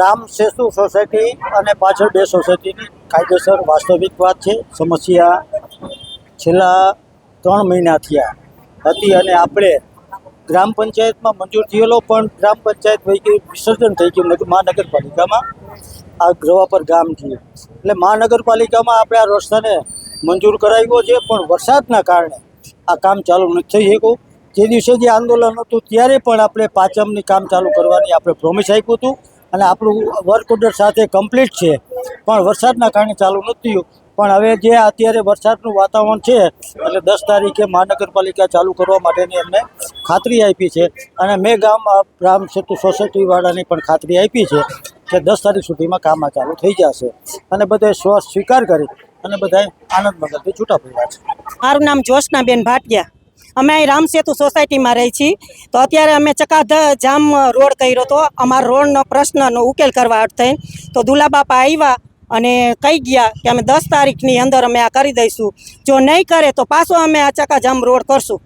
રામ સેતુ society અને પાછળ બે સોસાયટીની કાયદેસર વાસ્તવિક વાત છે. સમસ્યા છેલ્લા ત્રણ મહિના થયા હતી અને આપણે ગ્રામ પંચાયતમાં મંજૂર થયેલો, પણ ગ્રામ પંચાયત પૈકી વિસર્જન થઈ ગયું નથી મહાનગરપાલિકામાં. આ ગ્રવાપર ગામ છે. એટલે મહાનગરપાલિકામાં આપણે આ રસ્તાને મંજૂર કરાવ્યો છે, પણ વરસાદના કારણે આ કામ ચાલુ નથી થઈ શક્યું. જે દિવસે જે આંદોલન હતું, ત્યારે પણ આપણે પાંચમની કામ ચાલુ કરવાની આપણે પ્રોમિસ આપ્યું હતું. અને આપણું વર્ક ઓર્ડર સાથે કમ્પ્લીટ છે. પણ વરસાદના કારણે ચાલુ નથી થયું. પણ હવે જે અત્યારે વરસાદનું વાતાવરણ છે, એટલે દસ તારીખે મહાનગરપાલિકા ચાલુ કરવા માટેની અમને ખાતરી આપી છે. અને મેં ગામ રામ સેતુ સોસાયટીવાળાની પણ ખાતરી આપી છે કે દસ તારીખ સુધીમાં કામ આ ચાલુ થઈ જશે. અને બધાએ સ્વ સ્વીકાર કરી અને બધાએ આનંદ મગજથી છૂટા પડ્યા છે. મારું નામ જોશનાબેન ભાટિયા. અમે અહીં રામસેતુ સોસાયટીમાં રહી છીએ. તો અત્યારે અમે ચકાધ જામ રોડ કર્યો હતો અમારા રોડનો પ્રશ્નનો ઉકેલ કરવા અર્થે તો દુલાબાપા આવ્યા અને કહી ગયા કે અમે દસ તારીખની અંદર અમે આ કરી દઈશું. જો નહીં કરે તો પાછો અમે આ ચકાજામ રોડ કરશું.